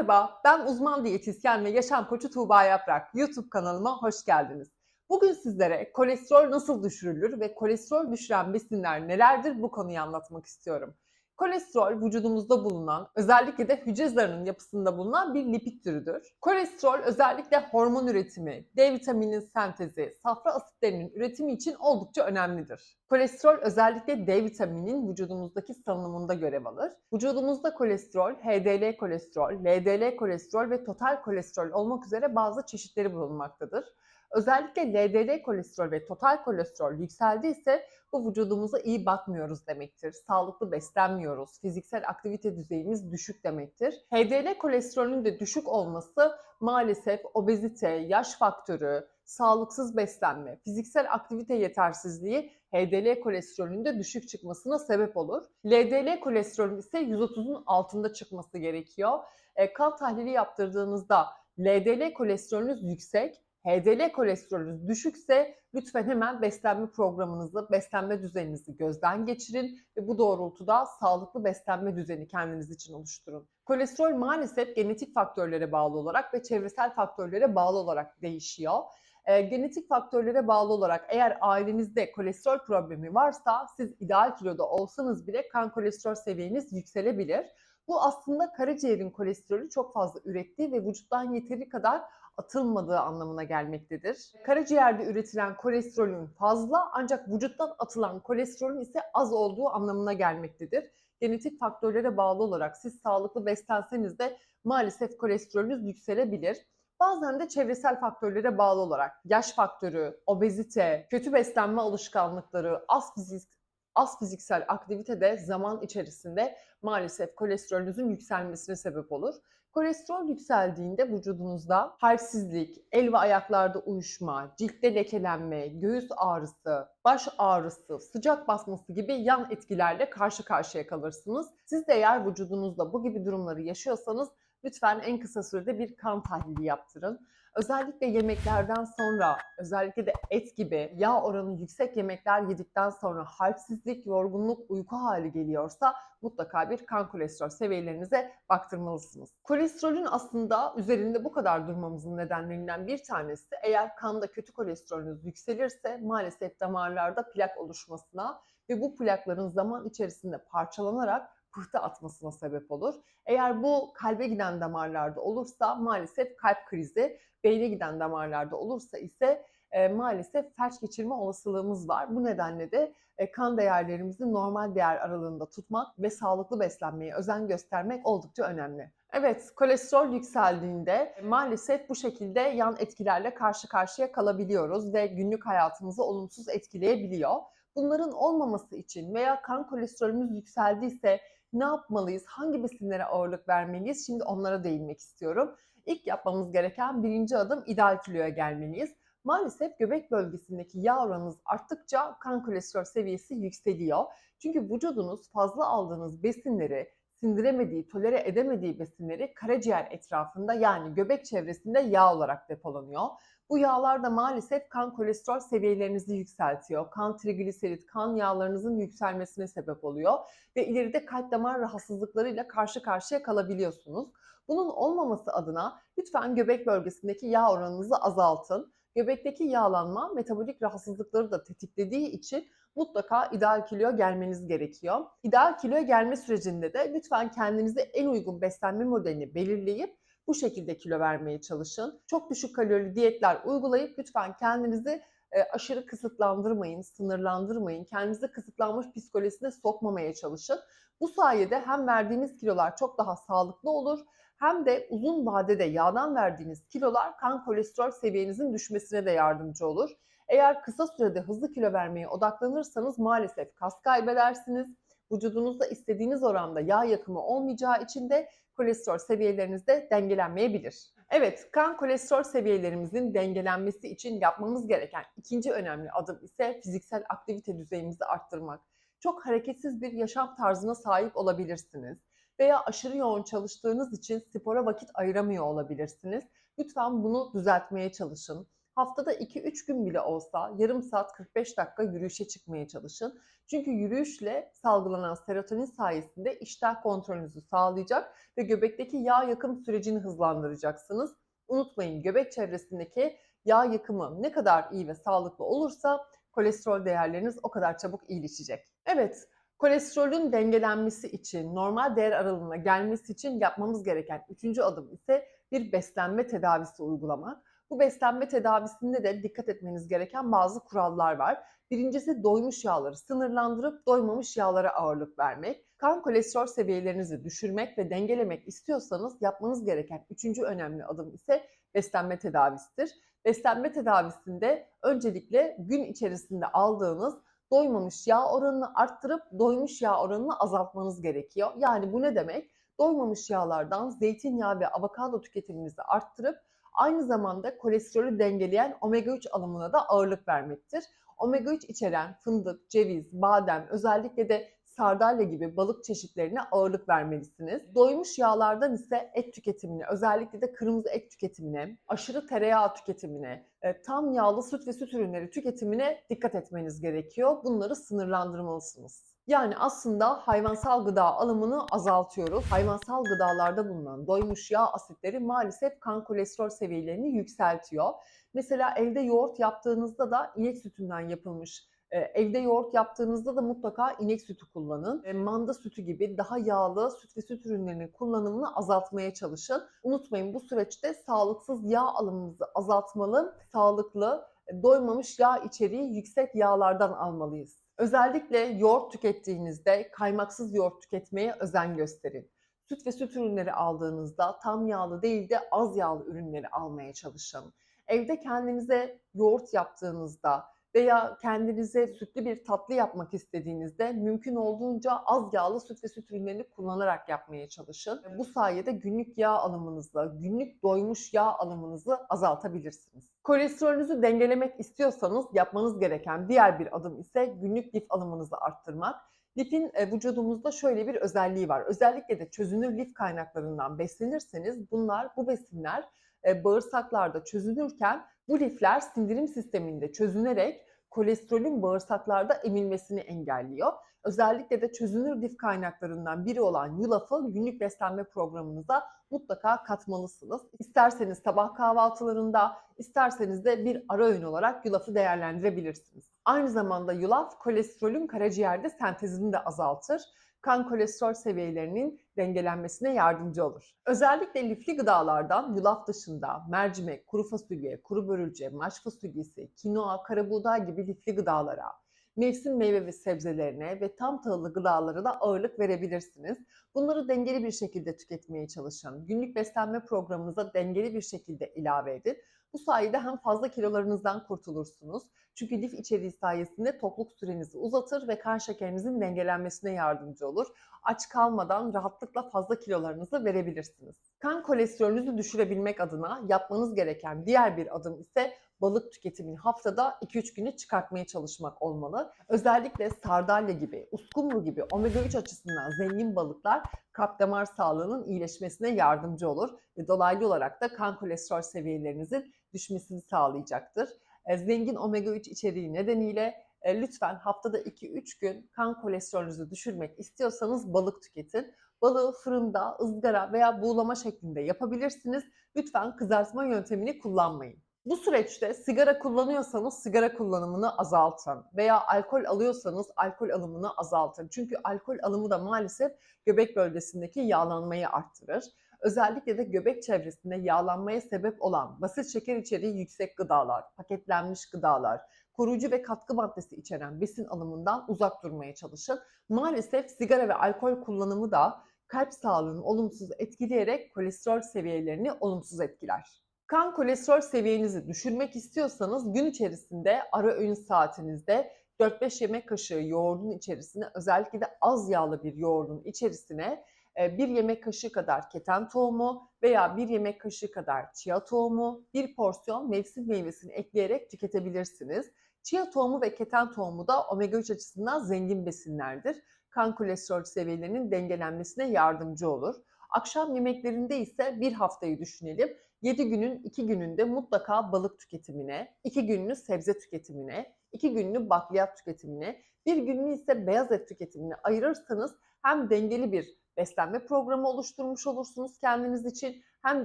Merhaba, ben uzman diyetisyen ve yaşam koçu Tuğba Yaprak. YouTube kanalıma hoş geldiniz. Bugün sizlere kolesterol nasıl düşürülür ve kolesterol düşüren besinler nelerdir bu konuyu anlatmak istiyorum. Kolesterol vücudumuzda bulunan, özellikle de hücre zarının yapısında bulunan bir lipid türüdür. Kolesterol özellikle hormon üretimi, D vitaminin sentezi, safra asitlerinin üretimi için oldukça önemlidir. Kolesterol özellikle D vitaminin vücudumuzdaki salınımında görev alır. Vücudumuzda kolesterol, HDL kolesterol, LDL kolesterol ve total kolesterol olmak üzere bazı çeşitleri bulunmaktadır. Özellikle LDL kolesterol ve total kolesterol yükseldiyse bu vücudumuza iyi bakmıyoruz demektir. Sağlıklı beslenmiyoruz. Fiziksel aktivite düzeyimiz düşük demektir. HDL kolesterolün de düşük olması maalesef obezite, yaş faktörü, sağlıksız beslenme, fiziksel aktivite yetersizliği HDL kolesterolünün de düşük çıkmasına sebep olur. LDL kolesterolün ise 130'un altında çıkması gerekiyor. E, kan tahlili yaptırdığınızda LDL kolesterolünüz yüksek, HDL kolesterolünüz düşükse lütfen hemen beslenme programınızı, beslenme düzeninizi gözden geçirin ve bu doğrultuda sağlıklı beslenme düzeni kendiniz için oluşturun. Kolesterol maalesef genetik faktörlere bağlı olarak ve çevresel faktörlere bağlı olarak değişiyor. E, genetik faktörlere bağlı olarak eğer ailenizde kolesterol problemi varsa siz ideal kiloda olsanız bile kan kolesterol seviyeniz yükselebilir. Bu aslında karaciğerin kolesterolü çok fazla ürettiği ve vücuttan yeteri kadar atılmadığı anlamına gelmektedir. Karaciğerde üretilen kolesterolün fazla ancak vücuttan atılan kolesterolün ise az olduğu anlamına gelmektedir. Genetik faktörlere bağlı olarak siz sağlıklı beslenseniz de maalesef kolesterolünüz yükselebilir. Bazen de çevresel faktörlere bağlı olarak yaş faktörü, obezite, kötü beslenme alışkanlıkları, az fizik, az fiziksel aktivite de zaman içerisinde maalesef kolesterolünüzün yükselmesine sebep olur. Kolesterol yükseldiğinde vücudunuzda halsizlik, el ve ayaklarda uyuşma, ciltte lekelenme, göğüs ağrısı, baş ağrısı, sıcak basması gibi yan etkilerle karşı karşıya kalırsınız. Siz de eğer vücudunuzda bu gibi durumları yaşıyorsanız lütfen en kısa sürede bir kan tahlili yaptırın. Özellikle yemeklerden sonra, özellikle de et gibi yağ oranı yüksek yemekler yedikten sonra halsizlik, yorgunluk, uyku hali geliyorsa mutlaka bir kan kolesterol seviyelerinize baktırmalısınız. Kolesterolün aslında üzerinde bu kadar durmamızın nedenlerinden bir tanesi eğer kanda kötü kolesterolünüz yükselirse maalesef damarlarda plak oluşmasına ve bu plakların zaman içerisinde parçalanarak pıhtı atmasına sebep olur. Eğer bu kalbe giden damarlarda olursa maalesef kalp krizi, beyne giden damarlarda olursa ise e, maalesef felç geçirme olasılığımız var. Bu nedenle de e, kan değerlerimizi normal değer aralığında tutmak ve sağlıklı beslenmeye özen göstermek oldukça önemli. Evet, kolesterol yükseldiğinde maalesef bu şekilde yan etkilerle karşı karşıya kalabiliyoruz ve günlük hayatımızı olumsuz etkileyebiliyor. Bunların olmaması için veya kan kolesterolümüz yükseldiyse ne yapmalıyız? Hangi besinlere ağırlık vermeliyiz? Şimdi onlara değinmek istiyorum. İlk yapmamız gereken birinci adım ideal kiloya gelmeliyiz. Maalesef göbek bölgesindeki yağ oranınız arttıkça kan kolesterol seviyesi yükseliyor. Çünkü vücudunuz fazla aldığınız besinleri, sindiremediği, tolere edemediği besinleri karaciğer etrafında yani göbek çevresinde yağ olarak depolanıyor. Bu yağlar da maalesef kan kolesterol seviyelerinizi yükseltiyor. Kan trigliserit, kan yağlarınızın yükselmesine sebep oluyor ve ileride kalp damar rahatsızlıklarıyla karşı karşıya kalabiliyorsunuz. Bunun olmaması adına lütfen göbek bölgesindeki yağ oranınızı azaltın. Göbekteki yağlanma metabolik rahatsızlıkları da tetiklediği için mutlaka ideal kiloya gelmeniz gerekiyor. İdeal kiloya gelme sürecinde de lütfen kendinize en uygun beslenme modelini belirleyip bu şekilde kilo vermeye çalışın. Çok düşük kalorili diyetler uygulayıp lütfen kendinizi e, aşırı kısıtlandırmayın, sınırlandırmayın. Kendinizi kısıtlanmış psikolojisine sokmamaya çalışın. Bu sayede hem verdiğiniz kilolar çok daha sağlıklı olur hem de uzun vadede yağdan verdiğiniz kilolar kan kolesterol seviyenizin düşmesine de yardımcı olur. Eğer kısa sürede hızlı kilo vermeye odaklanırsanız maalesef kas kaybedersiniz. Vücudunuzda istediğiniz oranda yağ yakımı olmayacağı için de kolesterol seviyeleriniz de dengelenmeyebilir. Evet, kan kolesterol seviyelerimizin dengelenmesi için yapmamız gereken ikinci önemli adım ise fiziksel aktivite düzeyimizi arttırmak. Çok hareketsiz bir yaşam tarzına sahip olabilirsiniz veya aşırı yoğun çalıştığınız için spora vakit ayıramıyor olabilirsiniz. Lütfen bunu düzeltmeye çalışın. Haftada 2-3 gün bile olsa yarım saat 45 dakika yürüyüşe çıkmaya çalışın. Çünkü yürüyüşle salgılanan serotonin sayesinde iştah kontrolünüzü sağlayacak ve göbekteki yağ yakım sürecini hızlandıracaksınız. Unutmayın göbek çevresindeki yağ yakımı ne kadar iyi ve sağlıklı olursa kolesterol değerleriniz o kadar çabuk iyileşecek. Evet, kolesterolün dengelenmesi için, normal değer aralığına gelmesi için yapmamız gereken üçüncü adım ise bir beslenme tedavisi uygulamak. Bu beslenme tedavisinde de dikkat etmeniz gereken bazı kurallar var. Birincisi doymuş yağları sınırlandırıp doymamış yağlara ağırlık vermek. Kan kolesterol seviyelerinizi düşürmek ve dengelemek istiyorsanız yapmanız gereken üçüncü önemli adım ise beslenme tedavisidir. Beslenme tedavisinde öncelikle gün içerisinde aldığınız doymamış yağ oranını arttırıp doymuş yağ oranını azaltmanız gerekiyor. Yani bu ne demek? Doymamış yağlardan zeytinyağı ve avokado tüketiminizi arttırıp aynı zamanda kolesterolü dengeleyen omega 3 alımına da ağırlık vermektir. Omega 3 içeren fındık, ceviz, badem, özellikle de sardalya gibi balık çeşitlerine ağırlık vermelisiniz. Doymuş yağlardan ise et tüketimine, özellikle de kırmızı et tüketimine, aşırı tereyağı tüketimine, e, tam yağlı süt ve süt ürünleri tüketimine dikkat etmeniz gerekiyor. Bunları sınırlandırmalısınız. Yani aslında hayvansal gıda alımını azaltıyoruz. Hayvansal gıdalarda bulunan doymuş yağ asitleri maalesef kan kolesterol seviyelerini yükseltiyor. Mesela evde yoğurt yaptığınızda da inek sütünden yapılmış e, Evde yoğurt yaptığınızda da mutlaka inek sütü kullanın. E, Manda sütü gibi daha yağlı süt ve süt ürünlerinin kullanımını azaltmaya çalışın. Unutmayın bu süreçte sağlıksız yağ alımımızı azaltmalı, sağlıklı, e, doymamış yağ içeriği yüksek yağlardan almalıyız. Özellikle yoğurt tükettiğinizde kaymaksız yoğurt tüketmeye özen gösterin. Süt ve süt ürünleri aldığınızda tam yağlı değil de az yağlı ürünleri almaya çalışın. Evde kendinize yoğurt yaptığınızda veya kendinize sütlü bir tatlı yapmak istediğinizde mümkün olduğunca az yağlı süt ve süt ürünlerini kullanarak yapmaya çalışın. Bu sayede günlük yağ alımınızı, günlük doymuş yağ alımınızı azaltabilirsiniz. Kolesterolünüzü dengelemek istiyorsanız yapmanız gereken diğer bir adım ise günlük lif alımınızı arttırmak. Lifin e, vücudumuzda şöyle bir özelliği var. Özellikle de çözünür lif kaynaklarından beslenirseniz bunlar, bu besinler e, bağırsaklarda çözünürken bu lifler sindirim sisteminde çözünerek kolesterolün bağırsaklarda emilmesini engelliyor. Özellikle de çözünür lif kaynaklarından biri olan yulafı günlük beslenme programınıza mutlaka katmalısınız. İsterseniz sabah kahvaltılarında, isterseniz de bir ara öğün olarak yulafı değerlendirebilirsiniz. Aynı zamanda yulaf kolesterolün karaciğerde sentezini de azaltır kan kolesterol seviyelerinin dengelenmesine yardımcı olur. Özellikle lifli gıdalardan yulaf dışında mercimek, kuru fasulye, kuru börülce, maş fasulyesi, kinoa, karabuğday gibi lifli gıdalara, mevsim meyve ve sebzelerine ve tam tahıllı gıdalara da ağırlık verebilirsiniz. Bunları dengeli bir şekilde tüketmeye çalışın. Günlük beslenme programınıza dengeli bir şekilde ilave edin. Bu sayede hem fazla kilolarınızdan kurtulursunuz. Çünkü lif içeriği sayesinde tokluk sürenizi uzatır ve kan şekerinizin dengelenmesine yardımcı olur. Aç kalmadan rahatlıkla fazla kilolarınızı verebilirsiniz. Kan kolesterolünüzü düşürebilmek adına yapmanız gereken diğer bir adım ise balık tüketimini haftada 2-3 güne çıkartmaya çalışmak olmalı. Özellikle sardalya gibi, uskumru gibi omega 3 açısından zengin balıklar kalp damar sağlığının iyileşmesine yardımcı olur ve dolaylı olarak da kan kolesterol seviyelerinizin düşmesini sağlayacaktır. E, zengin omega 3 içeriği nedeniyle e, lütfen haftada 2-3 gün kan kolesterolünüzü düşürmek istiyorsanız balık tüketin. Balığı fırında, ızgara veya buğulama şeklinde yapabilirsiniz. Lütfen kızartma yöntemini kullanmayın. Bu süreçte sigara kullanıyorsanız sigara kullanımını azaltın veya alkol alıyorsanız alkol alımını azaltın. Çünkü alkol alımı da maalesef göbek bölgesindeki yağlanmayı arttırır. Özellikle de göbek çevresinde yağlanmaya sebep olan basit şeker içeriği yüksek gıdalar, paketlenmiş gıdalar, koruyucu ve katkı maddesi içeren besin alımından uzak durmaya çalışın. Maalesef sigara ve alkol kullanımı da kalp sağlığını olumsuz etkileyerek kolesterol seviyelerini olumsuz etkiler. Kan kolesterol seviyenizi düşürmek istiyorsanız gün içerisinde ara öğün saatinizde 4-5 yemek kaşığı yoğurdun içerisine özellikle de az yağlı bir yoğurdun içerisine bir yemek kaşığı kadar keten tohumu veya bir yemek kaşığı kadar chia tohumu, bir porsiyon mevsim meyvesini ekleyerek tüketebilirsiniz. Chia tohumu ve keten tohumu da omega 3 açısından zengin besinlerdir. Kan kolesterol seviyelerinin dengelenmesine yardımcı olur. Akşam yemeklerinde ise bir haftayı düşünelim. 7 günün 2 gününde mutlaka balık tüketimine, 2 gününü sebze tüketimine, 2 gününü bakliyat tüketimine, bir gününü ise beyaz et tüketimine ayırırsanız hem dengeli bir beslenme programı oluşturmuş olursunuz kendiniz için hem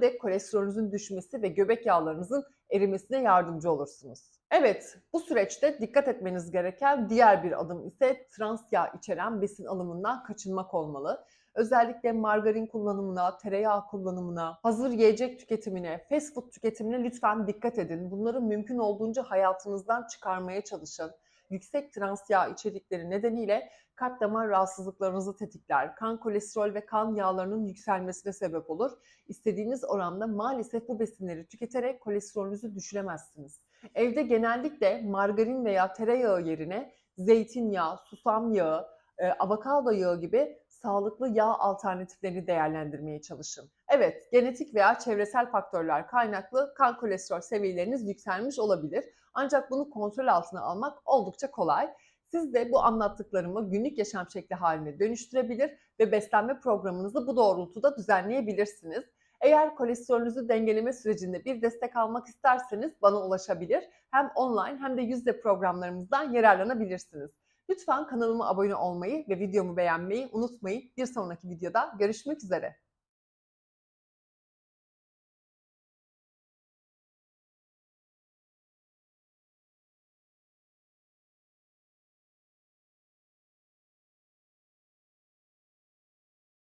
de kolesterolünüzün düşmesi ve göbek yağlarınızın erimesine yardımcı olursunuz. Evet, bu süreçte dikkat etmeniz gereken diğer bir adım ise trans yağ içeren besin alımından kaçınmak olmalı. Özellikle margarin kullanımına, tereyağı kullanımına, hazır yiyecek tüketimine, fast food tüketimine lütfen dikkat edin. Bunları mümkün olduğunca hayatınızdan çıkarmaya çalışın. Yüksek trans yağ içerikleri nedeniyle kalp damar rahatsızlıklarınızı tetikler, kan kolesterol ve kan yağlarının yükselmesine sebep olur. İstediğiniz oranda maalesef bu besinleri tüketerek kolesterolünüzü düşüremezsiniz. Evde genellikle margarin veya tereyağı yerine zeytinyağı, susam yağı, e, avokado yağı gibi sağlıklı yağ alternatiflerini değerlendirmeye çalışın. Evet, genetik veya çevresel faktörler kaynaklı kan kolesterol seviyeleriniz yükselmiş olabilir. Ancak bunu kontrol altına almak oldukça kolay. Siz de bu anlattıklarımı günlük yaşam şekli haline dönüştürebilir ve beslenme programınızı bu doğrultuda düzenleyebilirsiniz. Eğer kolesterolünüzü dengeleme sürecinde bir destek almak isterseniz bana ulaşabilir. Hem online hem de yüzde programlarımızdan yararlanabilirsiniz. Lütfen kanalıma abone olmayı ve videomu beğenmeyi unutmayın. Bir sonraki videoda görüşmek üzere.